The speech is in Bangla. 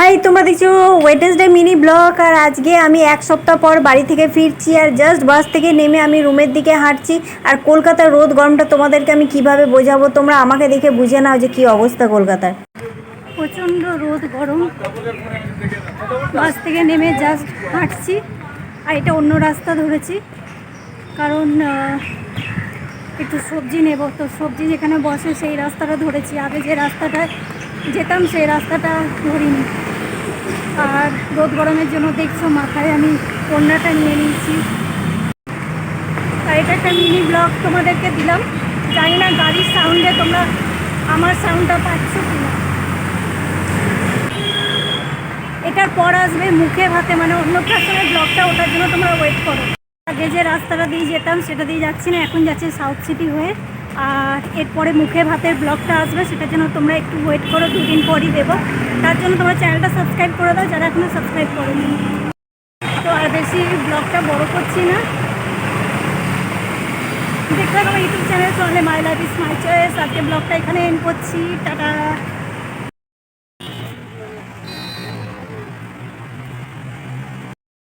হাই, তোমরা দেখছ ওয়েডনেসডে মিনি ব্লগ আর আজকে আমি এক সপ্তাহ পর বাড়ি থেকে ফিরছি, আর জাস্ট বাস থেকে নেমে আমি রুমের দিকে হাঁটছি, আর কলকাতার রোদ গরমটা তোমাদেরকে আমি কীভাবে বোঝাবো, তোমরা আমাকে দেখে বুঝে নাও যে কি অবস্থা কলকাতার। প্রচণ্ড রোদ, গরম। বাস থেকে নেমে জাস্ট হাঁটছি, আর এটা অন্য রাস্তা ধরেছি, কারণ একটু সবজি নেব। তো সবজি যেখানে বসে সেই রাস্তাটা ধরেছি। আগে যে রাস্তাটা যেতাম, সেই রাস্তাটা ধরিনি। আর রোদ গরমের জন্য দেখছ মাথায় আমি কন্যাটা নিয়ে নিয়েছি। আর এটা একটা মিনি ব্লগ তোমাদেরকে দিলাম। জানি না গাড়ির সাউন্ডে তোমরা আমার সাউন্ডটা পাচ্ছ কিনা। এটার পর আসবে মুখে ভাতে মানে অন্য অন্নপ্রাশনের ব্লগটা ওটার জন্য তোমরা ওয়েট করো। আগে যে রাস্তাটা দিয়ে যেতাম, সেটা দিয়ে যাচ্ছি না, এখন যাচ্ছে সাউথ সিটি হয়ে। আর এরপরে মুখে ভাতের ব্লগটা আসবে, সেটার জন্য তোমরা একটু ওয়েট করো, দুদিন পরই দেবো। তার জন্য তোমরা চ্যানেলটা সাবস্ক্রাইব করে দাও যারা এখনও সাবস্ক্রাইব করেনি। তো আর বেশি ব্লগটা বড় করছি না। দেখলাম আমার ইউটিউব চ্যানেল চলে my life is my choice আজকে ব্লগটা এখানে এন্ড করছি। টাটা।